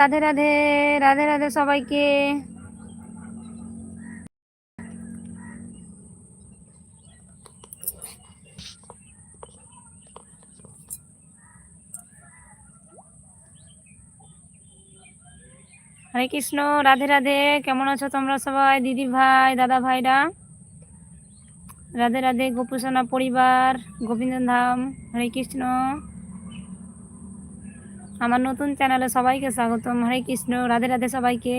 রাধে রাধে রাধে রাধে সবাইকে। হরে কৃষ্ণ, রাধে রাধে, কেমন আছো তোমরা সবাই? দিদি ভাই, দাদা ভাইরা। রাধে রাধে, গোপুসোনা পরিবার গোবিন্দ ধাম হরে কৃষ্ণ। আমার নতুন চ্যানেলে সবাইকে স্বাগতম। হরে কৃষ্ণ। রাধে রাধে সবাইকে।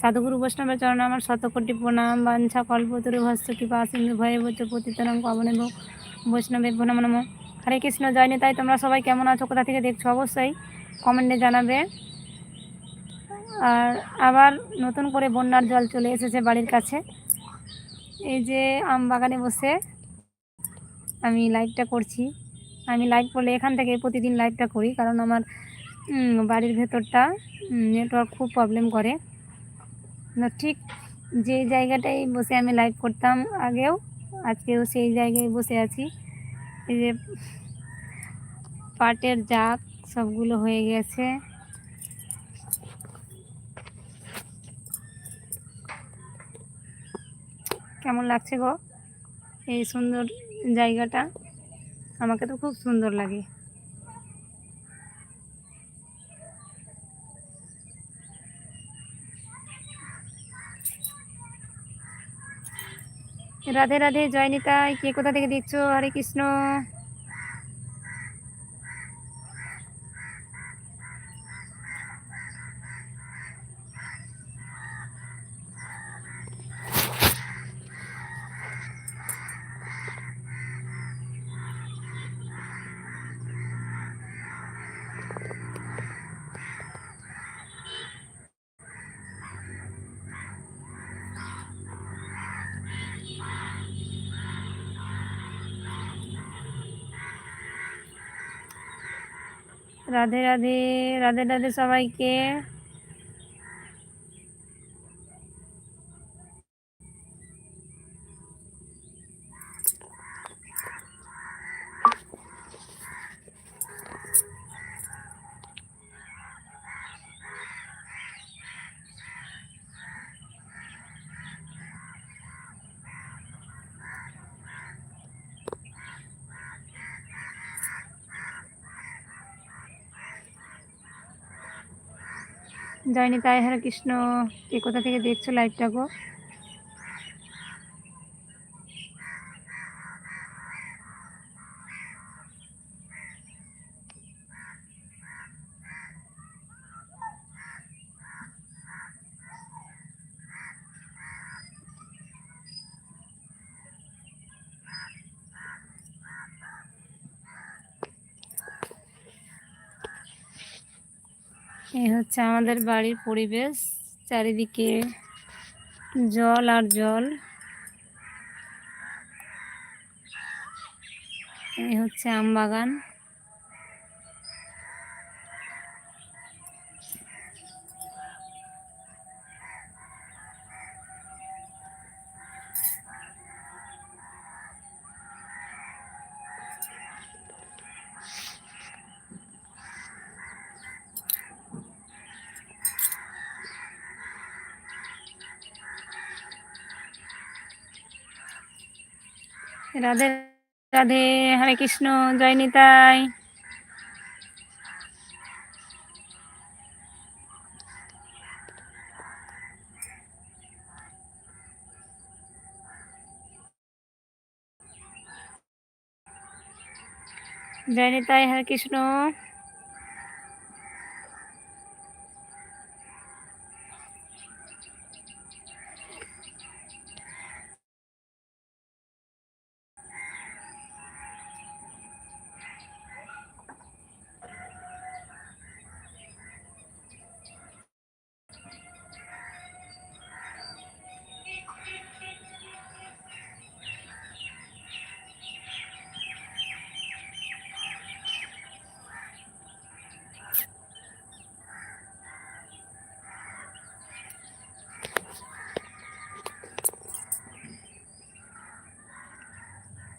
সাধুগুরু বৈষ্ণবের চরণে আমার শতকোটি প্রণাম। বাঞ্ছা কল্পতরু ভস্ত কৃপা, সিন্ধু, ভয়ে বচ পতিতরং পাবন এবং বৈষ্ণবে প্রণাম, নম। হরে কৃষ্ণ জয়নি তাই তোমরা সবাই কেমন আছো? কোথা থেকে দেখছ? অবশ্যই কমেন্টে জানাবে। আর আবার নতুন করে বন্যার জল চলে এসেছে বাড়ির কাছে। এই যে আম বাগানে বসে আমি লাইভটা করছি। আমি লাইভ করলে এখান থেকে প্রতিদিন লাইভটা করি, কারণ আমার বাড়ির ভেতরটা নেটওয়ার্ক খুব প্রবলেম করে। ঠিক যে জায়গাটায় বসে আমি লাইভ করতাম আগেও, আজকেও সেই জায়গায় বসে আছি। এই যে পাটের জাত সবগুলো হয়ে গেছে। কেমন লাগছে গো? এই সুন্দর জায়গাটা। আমাকে তো খুব সুন্দর লাগে। রাধে রাধে জয়নিতা কে কোথা থেকে দেখছ? হরে কৃষ্ণ। রাধে রাধে রাধে রাধে সবাইকে জয় তাই হরে কৃষ্ণ কে কোথা থেকে দেখছ লাইভটা গো? এই হচ্ছে আমাদের বাড়ির পরিবেশ চারিদিকে জল আর জল। এই হচ্ছে আম বাগান রাধে রাধে হরে কৃষ্ণ জয় নিতাই। জয় নিতাই হরে কৃষ্ণ।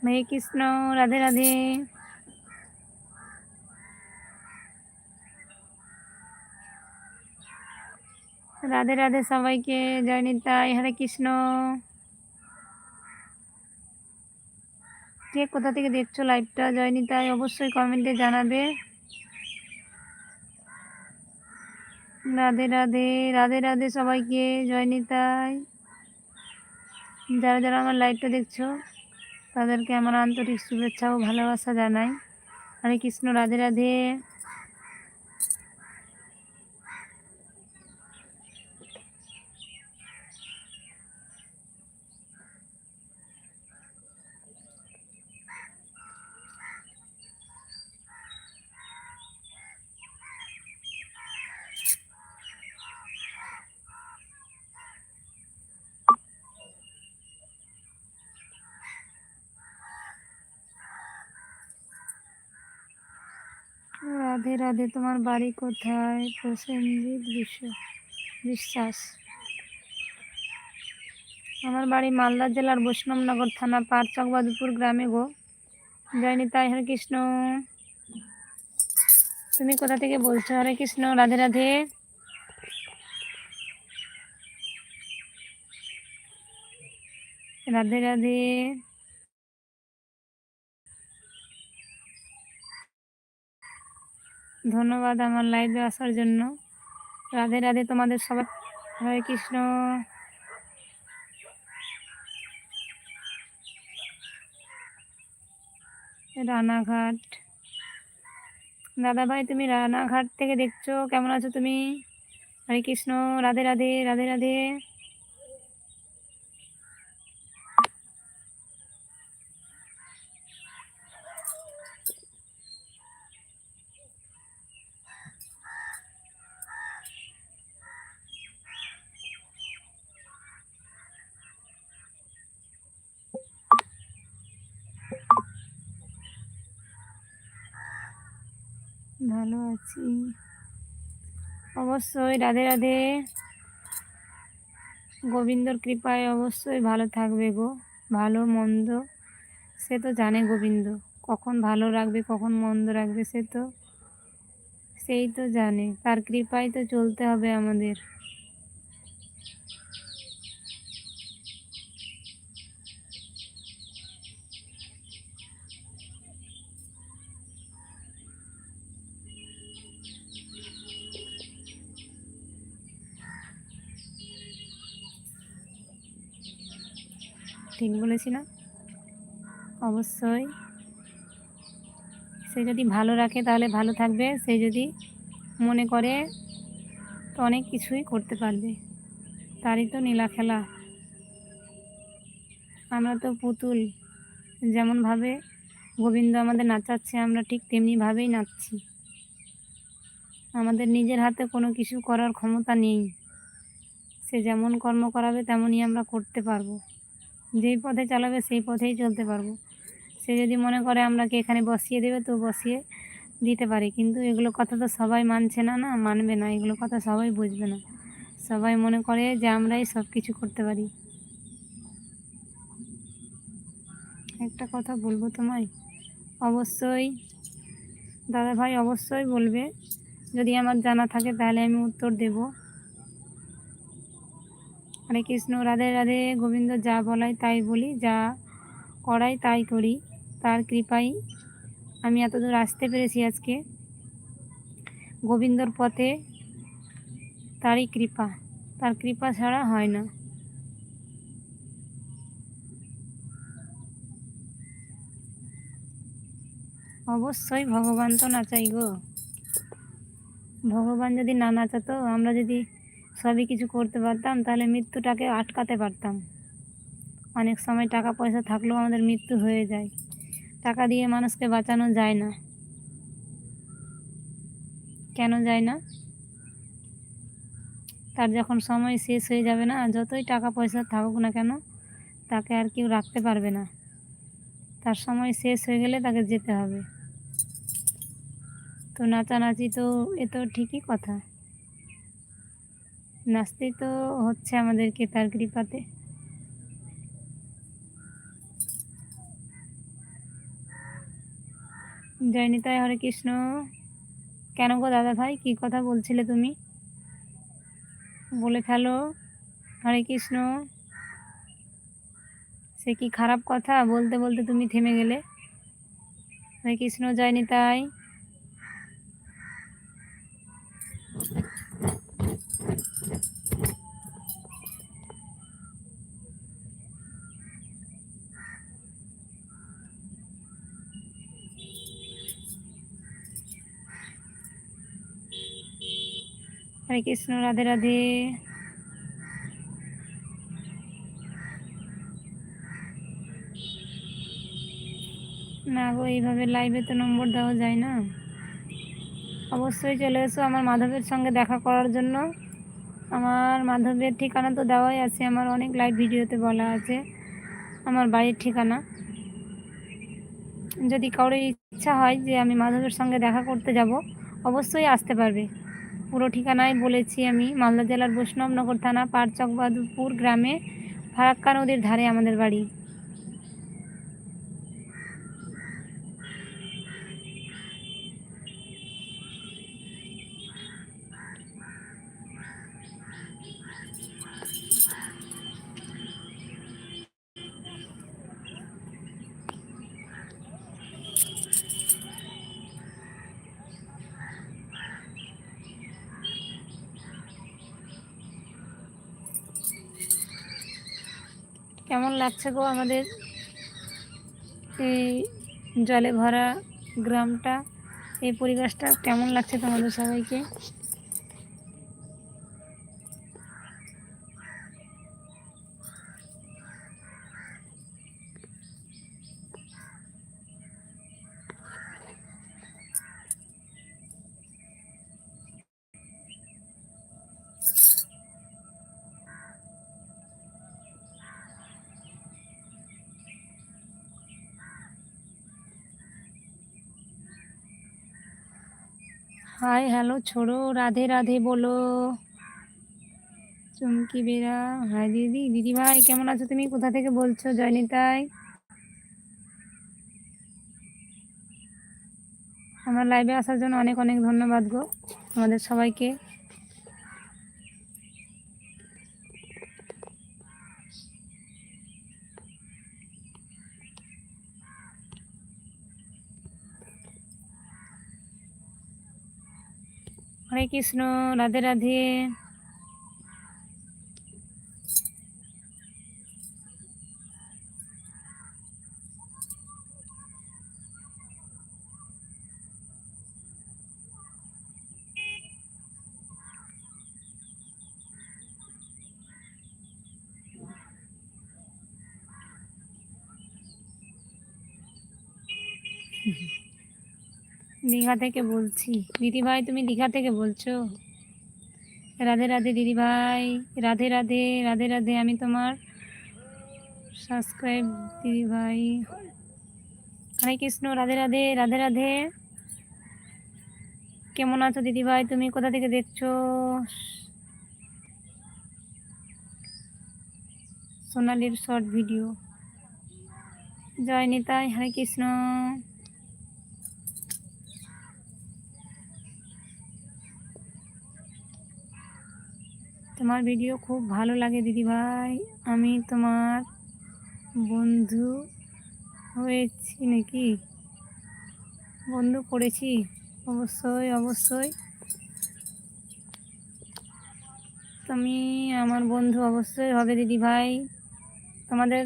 হরে কৃষ্ণ, রাধে রাধে। রাধে রাধে সবাইকে, জয় নিতাই, হরে কৃষ্ণ। কে কোথা থেকে দেখছ লাইভটা জয় নিতাই অবশ্যই কমেন্টে জানাবে। রাধে রাধে রাধে রাধে সবাইকে, জয় নিতাই। যারা যারা আমার লাইভটা দেখছ তাদেরকে আমার আন্তরিক শুভেচ্ছা ও ভালোবাসা জানাই। হরে কৃষ্ণ রাধে রাধে। রাধে রাধে, তোমার বাড়ি কোথায়? প্রসেনজিৎ বিশ্ব, বিশ্বাস। আমার বাড়ি মালদা জেলার বৈষ্ণবনগর থানা পারচক বাদুপুর গ্রামে গো। জয়নি তাই, হরে কৃষ্ণ। তুমি কোথা থেকে বলছো? হরে কৃষ্ণ, রাধে রাধে। রাধে রাধে। ধন্যবাদ আমার লাইভে আসার জন্য। রাধে রাধে তোমাদের সবাই হরে কৃষ্ণ। রানাঘাট। দাদা ভাই, তুমি রানাঘাট থেকে দেখছ? কেমন আছো তুমি? হরে কৃষ্ণ। রাধে রাধে রাধে রাধে। ভালো আছি। অবশ্যই, রাধে রাধে। গোবিন্দর কৃপায় অবশ্যই ভালো থাকবে গো, ভালো, মন্দ। সে তো জানে গোবিন্দ, কখন ভালো রাখবে, কখন মন্দ রাখবে সে তো। সেই তো জানে, তার কৃপায় তো চলতে হবে আমাদের ঠিক বলেছি না? অবশ্যই। সে যদি ভালো রাখে তাহলে ভালো থাকবে। সে যদি মনে করে, তো অনেক কিছুই করতে পারবে। তারই তো নীলা খেলা। আমরা তো পুতুল। যেমনভাবে গোবিন্দ আমাদের নাচাচ্ছে, আমরা ঠিক তেমনিভাবেই নাচছি। আমাদের নিজের হাতে কোনো কিছু করার ক্ষমতা নেই। সে যেমন কর্ম করাবে, তেমনই আমরা করতে পারব। যেই পথে চালাবে সেই পথেই চলতে পারব। সে যদি মনে করে আমরাকে এখানে বসিয়ে দেবে, তো বসিয়ে দিতে পারি। কিন্তু এগুলো কথা তো সবাই মানছে না না? মানবে না। এগুলো কথা সবাই বুঝবে না। সবাই মনে করে যে আমরাই সব কিছু করতে পারি। একটা কথা বলব তোমায়? অবশ্যই দাদা ভাই অবশ্যই বলবে। যদি আমার জানা থাকে, তাহলে আমি উত্তর দেবো। হরে কৃষ্ণ, রাধে রাধে, গোবিন্দ যা বলাই তাই বলি, যা করাই তাই করি, তার কৃপাই আমি এতদূর আসতে পেরেছি আজকে। গোবিন্দর পথে তারই কৃপা, তার কৃপা ছাড়া হয় না। অবশ্যই ভগবান তো নাচাই গো। ভগবান যদি না নাচাতো, আমরা যদি সবই কিছু করতে পারতাম, তাহলে মৃত্যুটাকে আটকাতে পারতাম। অনেক সময় টাকা পয়সা থাকলেও আমাদের মৃত্যু হয়ে যায়। টাকা দিয়ে মানুষকে বাঁচানো যায় না। কেন যায় না? তার যখন সময় শেষ হয়ে যাবে না যতই টাকা পয়সা থাকুক না কেন, তাকে আর কেউ রাখতে পারবে না। তার সময় শেষ হয়ে গেলে তাকে যেতে হবে। তো নাচানাচি তো, এ তো ঠিকই কথা। নাচতেই তো হচ্ছে আমাদেরকে তার কৃপাতে। জয়নিতায় হরে কৃষ্ণ। কেন গো দাদা ভাই, কি কথা বলছিলে তুমি? বলে ফেলো। হরে কৃষ্ণ। সে কি খারাপ কথা? বলতে বলতে তুমি থেমে গেলে। হরে কৃষ্ণ জয় হরে কৃষ্ণ, রাধে রাধে। না গো, এইভাবে লাইভে তো নম্বর দেওয়া যায় না। অবশ্যই চলে এসো আমার মাধবের সঙ্গে দেখা করার জন্য। আমার মাধবের ঠিকানা তো দেওয়াই আছে, আমার অনেক লাইভ ভিডিওতে বলা আছে, আমার বাড়ির ঠিকানা। যদি কারোর ইচ্ছা হয় যে আমি মাধবের সঙ্গে দেখা করতে যাব, অবশ্যই আসতে পারবে। পুরো ঠিকানায় বলেছি আমি, মালদা জেলার বৈষ্ণবনগর থানা পারচক গ্রামে ফারাক্কা নদীর ধারে আমাদের বাড়ি। কেমন লাগছে গো আমাদের এই জলে ভরা গ্রামটা এই পরিবেশটা? কেমন লাগছে তোমাদের সবাইকে? হাই, হ্যালো, ছোড়ো, রাধে রাধে বলো। চুমকি বেরা হাই দিদি দিদি ভাই, কেমন আছো তুমি? কোথা থেকে বলছো, জয়নিতাই? আমার লাইভে আসার জন্য অনেক অনেক ধন্যবাদ গো, আমাদের সবাইকে। কৃষ্ণ রাধে রাধে। দীঘা থেকে বলছি। দিদি ভাই তুমি দীঘা থেকে বলছো? রাধে রাধে দিদি ভাই রাধে রাধে রাধে রাধে। আমি তোমার সাবস্ক্রাইব দিদি ভাই হরে কৃষ্ণ, রাধে রাধে রাধে রাধে। কেমন আছো দিদি ভাই তুমি কোথা থেকে দেখছ? সোনালির শর্ট ভিডিও জয় নিতাই, হরে কৃষ্ণ। তোমার ভিডিও খুব ভালো লাগে দিদি ভাই আমি তোমার বন্ধু হয়েছি নাকি? বন্ধু করেছি। অবশ্যই অবশ্যই। তুমি আমার বন্ধু অবশ্যই হবে দিদি ভাই তোমাদের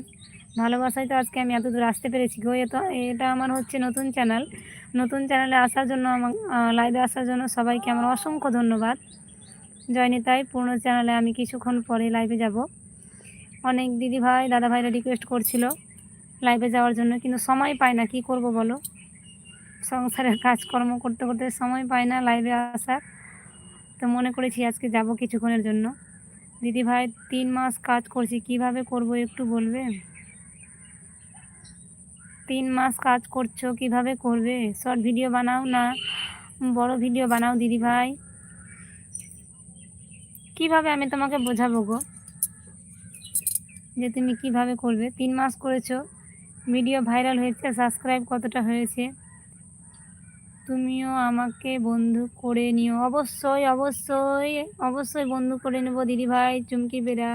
ভালোবাসায় তো আজকে আমি এত দূর আসতে পেরেছি গো। এটা এটা আমার হচ্ছে নতুন চ্যানেল নতুন চ্যানেলে আসার জন্য আমার লাইভে আসার জন্য সবাইকে আমার অসংখ্য ধন্যবাদ। জয়নিতাই পুরনো চ্যানেলে আমি কিছুক্ষণ পরে লাইভে যাব। অনেক দিদি ভাই, দাদা ভাইরা রিকোয়েস্ট করছিল লাইভে যাওয়ার জন্য, কিন্তু সময় পায় না, কি করব বলো? সংসারের কাজকর্ম করতে করতে সময় পায় না লাইভে আসার। তো মনে করেছি আজকে যাব কিছুক্ষণের জন্য। দিদি ভাই, তিন মাস কাজ করছি, কীভাবে করব একটু বলবে? তিন মাস কাজ করছ, কীভাবে করবে? শর্ট ভিডিও বানাও না, বড় ভিডিও বানাও দিদি ভাই। কীভাবে আমি তোমাকে বোঝাবো গো? যে তুমি কীভাবে করবে? তিন মাস করেছ ভিডিও ভাইরাল হয়েছে সাবস্ক্রাইব কতটা হয়েছে? তুমিও আমাকে বন্ধু করে নিও। অবশ্যই অবশ্যই অবশ্যই বন্ধু করে নেব দিদিভাই চুমকি বেড়া,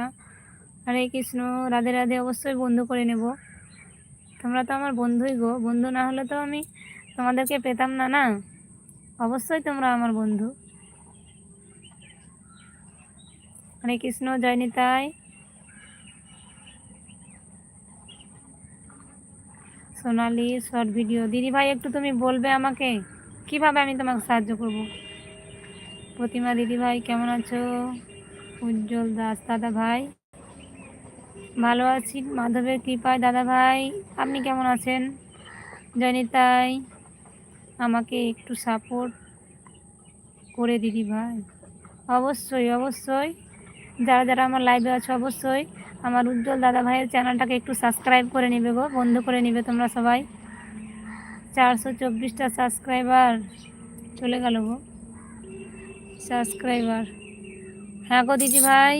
হরে কৃষ্ণ, রাধে রাধে, অবশ্যই বন্ধু করে নেব। তোমরা তো আমার বন্ধুই গো। বন্ধু না হলে তো আমি তোমাদেরকে পেতাম না না? অবশ্যই তোমরা আমার বন্ধু। হরে কৃষ্ণ, জয় নিতাই। Sonali, short video. দিদি ভাই, একটু তুমি বলবে আমাকে, কীভাবে আমি তোমাকে সাহায্য করব? প্রতিমা দিদি ভাই, কেমন আছো? উজ্জ্বল দাস দাদা ভাই, ভালো আছি। মাধবের কৃপায় দাদা ভাই, আপনি কেমন আছেন? জয়নিতাই আমাকে একটু সাপোর্ট করে দিদি ভাই। অবশ্যই অবশ্যই। যারা যারা আমার লাইভে আছো অবশ্যই, আমার উজ্জ্বল দাদা ভাইয়ের চ্যানেলটাকে একটু সাবস্ক্রাইব করে নেবে গো, বন্ধ করে নেবে তোমরা সবাই। চারশো চব্বিশটা সাবস্ক্রাইবার চলে গেল গো। সাবস্ক্রাইবার হ্যাঁ গো দিদি ভাই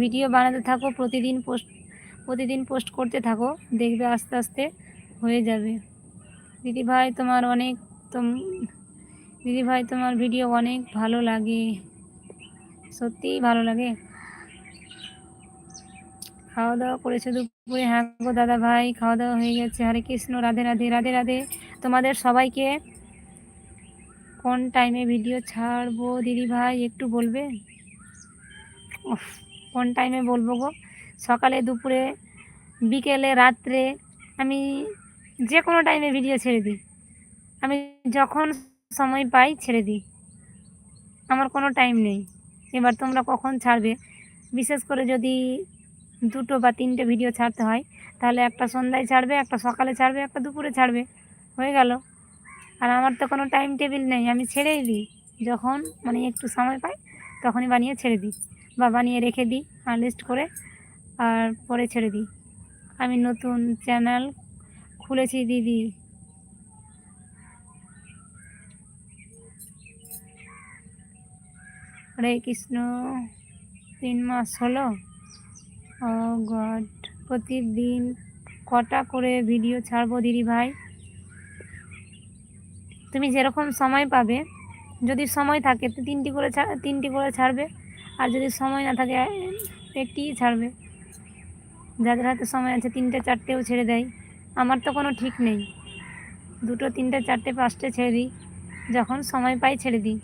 ভিডিও বানাতে থাকো, প্রতিদিন পোস্ট প্রতিদিন পোস্ট করতে থাকো, দেখবে আস্তে আস্তে হয়ে যাবে। দিদি ভাই তোমার অনেক, তোম, দিদি ভাই তোমার ভিডিও অনেক ভালো লাগে। সত্যিই ভালো লাগে। খাওয়া দাওয়া করেছে দুপুরে। হ্যাঁ গো দাদা ভাই খাওয়া দাওয়া হয়ে গেছে। হরে কৃষ্ণ, রাধে রাধে রাধে রাধে। তোমাদের সবাইকে কোন টাইমে ভিডিও ছাড়বো? দিদি ভাই একটু বলবে? কোন টাইমে বলব গো? সকালে, দুপুরে, বিকেলে, রাত্রে আমি যে কোনো টাইমে ভিডিও ছেড়ে দিই। আমি যখন সময় পাই ছেড়ে দিই। আমার কোনো টাইম নেই। এবার তোমরা কখন ছাড়বে? বিশেষ করে যদি দুটো বা তিনটে ভিডিও ছাড়তে হয়। তাহলে একটা সন্ধ্যায় ছাড়বে, একটা সকালে ছাড়বে, একটা দুপুরে ছাড়বে। হয়ে গেল। আর আমার তো কোনো টাইম টেবিল নেই, আমি ছেড়েই দিই। যখন মানে একটু সময় পাই, তখনই বানিয়ে ছেড়ে দিই বা বানিয়ে রেখে দিই, আর লিস্ট করে, আর পরে ছেড়ে দিই। আমি নতুন চ্যানেল খুলেছি দিদি। হরে কৃষ্ণ। তিন মাস হলো। ও গড প্রতিদিন কটা করে ভিডিও ছাড়বো দিদি ভাই? তুমি যেরকম সময় পাবে, যদি সময় থাকে, তো তিনটি করে তিনটি করে ছাড়বে, আর যদি সময় না থাকে একটিই ছাড়বে। যাদের হাতে সময় আছে, তিনটে চারটেও ছেড়ে দেয়। আমার তো কোনো ঠিক নেই। দুটো, তিনটে, চারটে, পাঁচটে ছেড়ে দিই। যখন সময় পাই, ছেড়ে দিই।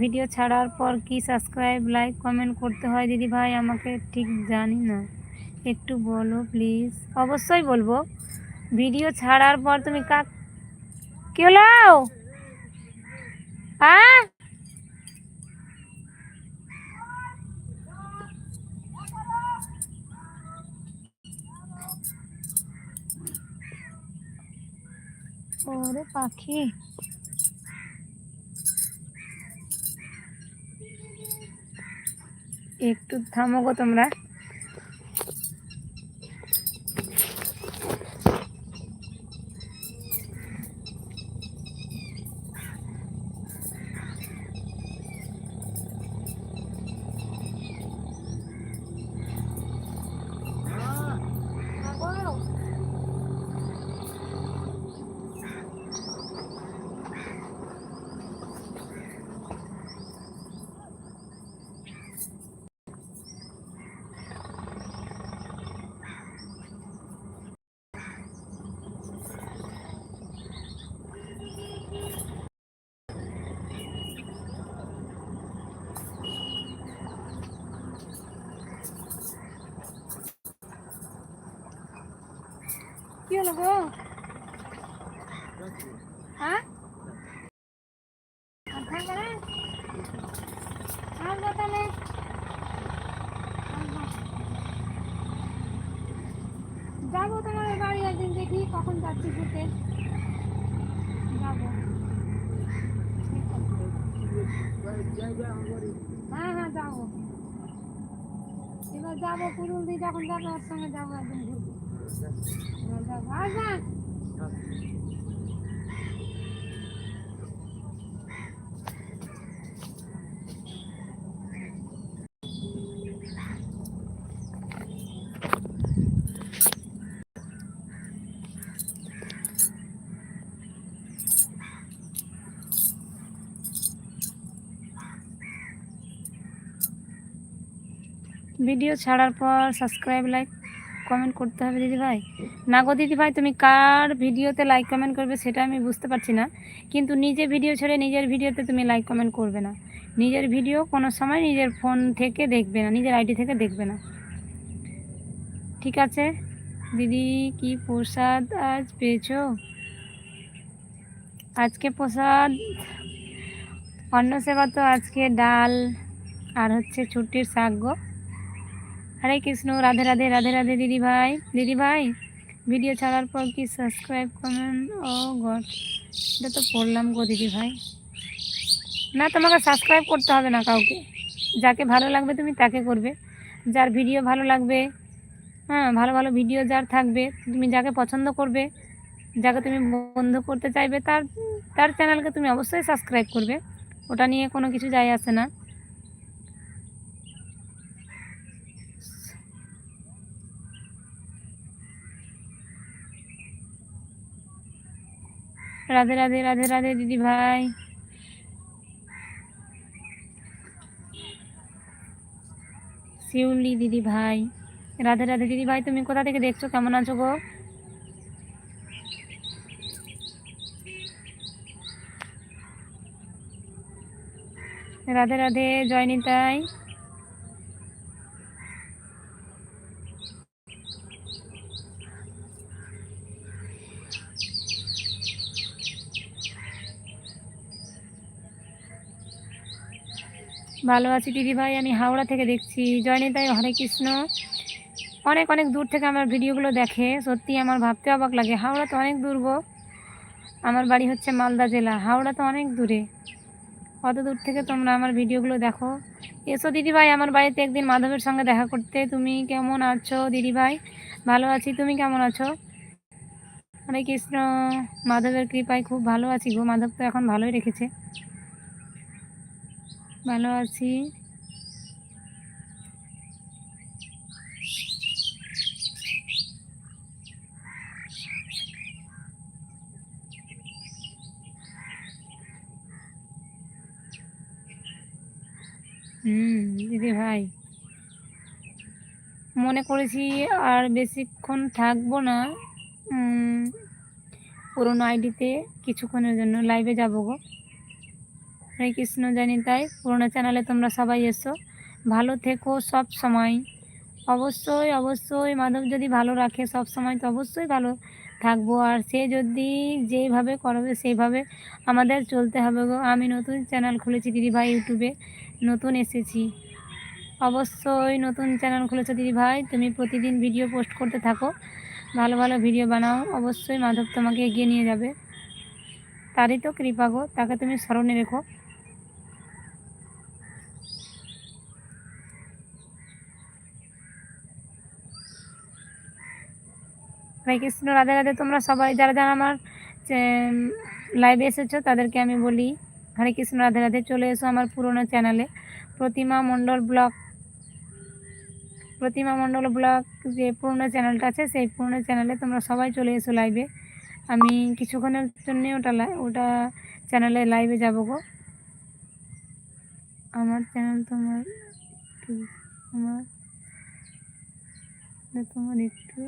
ভিডিও ছাড়ার পর কি সাবস্ক্রাইব লাইক কমেন্ট করতে হয় দিদি ভাই? আমাকে ঠিক জানি না। একটু বলো প্লিজ অবশ্যই বলব। ভিডিও ছাড়ার পর তুমি কাক কি হলো? হ্যাঁ ওরে পাখি। একটু থামো গো তোমরা কি হলো গো হ্যাঁ? যাব তোমার বাড়ি একদিন দেখি, কখন যাচ্ছি ঘুরতে। যাব। হ্যাঁ হ্যাঁ যাব। এবার যাব পুরুল দিয়ে যখন যাব ওর সঙ্গে যাব একদিন ঘুরতে। যাব। ভিডিও ছাড়ার পর সাবস্ক্রাইব লাইক কমেন্ট করতে হবে দিদি ভাই। না গো দিদি ভাই, তুমি কার ভিডিওতে লাইক কমেন্ট করবে সেটা আমি বুঝতে পারছি না। কিন্তু নিজে ভিডিও ছেড়ে নিজের ভিডিওতে তুমি লাইক কমেন্ট করবে না। নিজের ভিডিও কোনো সময় নিজের ফোন থেকে দেখবে না, নিজের আইডি থেকে দেখবে না। ঠিক আছে? দিদি, কি প্রসাদ আজ পেয়েছ? আজকে প্রসাদ, অন্ন সেবা তো আজকে ডাল আর হচ্ছে ছুটির শাক গো। হরে কৃষ্ণ, রাধে রাধে রাধে রাধে দিদি ভাই। দিদি ভাই ভিডিও ছাড়ার পর কি সাবস্ক্রাইব কমেন্ট ও গড, এটা তো পড়লাম গো দিদি ভাই। না, তোমাকে সাবস্ক্রাইব করতে হবে না কাউকে। যাকে ভালো লাগবে তুমি তাকে করবে। যার ভিডিও ভালো লাগবে হ্যাঁ ভালো ভালো ভিডিও যার থাকবে, তুমি যাকে পছন্দ করবে, যাকে তুমি বন্ধ করতে চাইবে, তার তার চ্যানেলকে তুমি অবশ্যই সাবস্ক্রাইব করবে। ওটা নিয়ে কোনো কিছু যায় আসে না। রাধে রাধে রাধে রাধে, দিদি ভাই। শিউলি দিদি ভাই। রাধে রাধে, দিদি ভাই, তুমি কোথা থেকে দেখছ? কেমন আছো গো? রাধে রাধে জয় ভালো আছি দিদি ভাই, আমি হাওড়া থেকে দেখছি। জয়নিতাই হরে কৃষ্ণ। অনেক অনেক দূর থেকে আমার ভিডিওগুলো দেখে। সত্যি আমার ভাবতে অবাক লাগে। হাওড়া তো অনেক দূর গো। আমার বাড়ি হচ্ছে মালদা জেলা। হাওড়া তো অনেক দূরে। কত দূর থেকে তোমরা আমার ভিডিওগুলো দেখো। এসো দিদি ভাই, আমার বাড়িতে একদিন মাধবের সঙ্গে দেখা করতে। তুমি কেমন আছো দিদি ভাই? ভালো আছি, তুমি কেমন আছো? হরে কৃষ্ণ, মাধবের কৃপায় খুব ভালো আছি গো। মাধব তো এখন ভালোই রেখেছে। ভালো আছি। হুম, দিদি ভাই। মনে করেছি আর বেশিক্ষণ থাকব না। পুরোনো আইডিতে কিছুক্ষণের জন্য লাইভে যাব গো। হরে কৃষ্ণ জানি তাই। পুরোনো চ্যানেলে তোমরা সবাই এসো। ভালো থেকো সব সময়। অবশ্যই অবশ্যই মাধব যদি ভালো রাখে সব সময়, তো অবশ্যই ভালো থাকব। আর সে যদি যেইভাবে করবে, সেইভাবে আমাদের চলতে হবে গো। আমি নতুন চ্যানেল খুলেছি দিদি ভাই ইউটিউবে। নতুন এসেছি। অবশ্যই নতুন চ্যানেল খুলেছো দিদি ভাই। তুমি প্রতিদিন ভিডিও পোস্ট করতে থাকো। ভালো ভালো ভিডিও বানাও। অবশ্যই মাধব তোমাকে এগিয়ে নিয়ে যাবে। তারই তো কৃপা গো। তাকে তুমি স্মরণে রেখো। হরে কৃষ্ণ, রাধে রাধে। তোমরা সবাই যারা যারা আমার লাইভে এসেছ, তাদেরকে আমি বলি, হরে কৃষ্ণ, রাধে রাধে। চলে এসো আমার পুরোনো চ্যানেলে প্রতিমা মণ্ডল ব্লগ, প্রতিমা মণ্ডল ব্লগ যে পুরোনো চ্যানেলটা আছে, সেই পুরোনো চ্যানেলে তোমরা সবাই চলে এসো লাইভে আমি কিছুক্ষণের জন্যে ওটা ওটা চ্যানেলে লাইভে যাব গো। আমার চ্যানেল তোমার আমার, তোমার একটু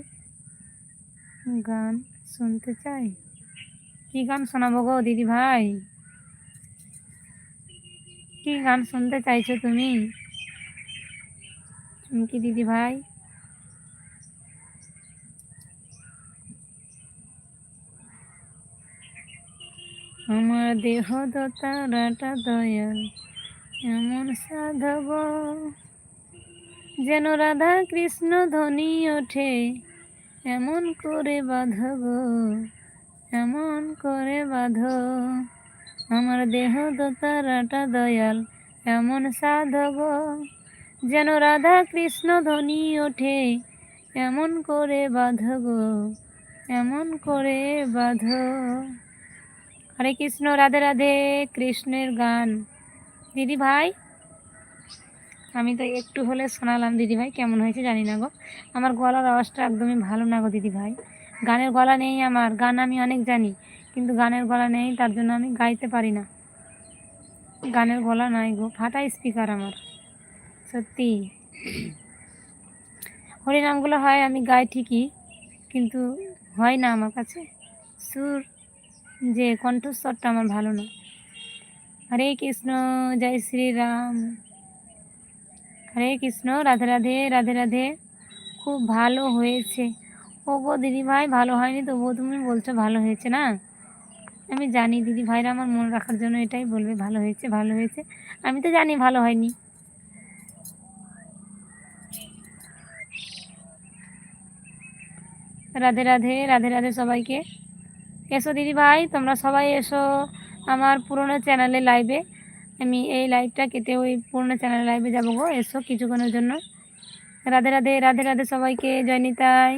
গান শুনতে চাই। কি গান শোনাবো গো দিদি ভাই? কি গান শুনতে চাইছো তুমি? কি দিদি ভাই? আমার দেহ দতারাটা দয়াল, এমন সাধব, যেন রাধা কৃষ্ণ ধ্বনি ওঠে। এমন করে বাঁধব, এমন করে বাঁধ। আমার দেহ দোতারাটা দয়াল, এমন সাধব। যেন রাধা কৃষ্ণ ধ্বনি ওঠে, এমন করে বাঁধব, এমন করে বাঁধ। হরে কৃষ্ণ, রাধে রাধে, কৃষ্ণের গান। দিদি ভাই আমি তো একটু হলে শোনালাম দিদি ভাই কেমন হয়েছে জানি না গো। আমার গলার আওয়াজটা একদমই ভালো না গো দিদি ভাই গানের গলা নেই আমার, গান আমি অনেক জানি, কিন্তু গানের গলা নেই, তার জন্য আমি গাইতে পারি না। গানের গলা নাই গো, ফাটা স্পিকার আমার, সত্যি। হরিনামগুলো হয়, আমি গাই ঠিকই, কিন্তু হয় না আমার কাছে। সুর যে কণ্ঠস্বরটা আমার ভালো না। হরে কৃষ্ণ, জয় শ্রীরাম। হরে কৃষ্ণ, রাধে রাধে রাধে রাধে। খুব ভালো হয়েছে। ও গো দিদি ভাই ভালো হয়নি তবুও তুমি বলছো ভালো হয়েছে না? আমি জানি দিদি ভাইরা আমার মনে রাখার জন্য এটাই বলবে, ভালো হয়েছে ভালো হয়েছে। আমি তো জানি ভালো হয়নি। রাধে রাধে রাধে রাধে সবাইকে। এসো দিদি ভাই তোমরা সবাই এসো আমার পুরনো চ্যানেলে লাইভে। আমি এই লাইভটা কেটে ওই পুরনো চ্যানেল লাইভে যাব গো, এসো কিছুক্ষণের জন্য। রাধে রাধে রাধে রাধে সবাইকে, জয় নিতাই।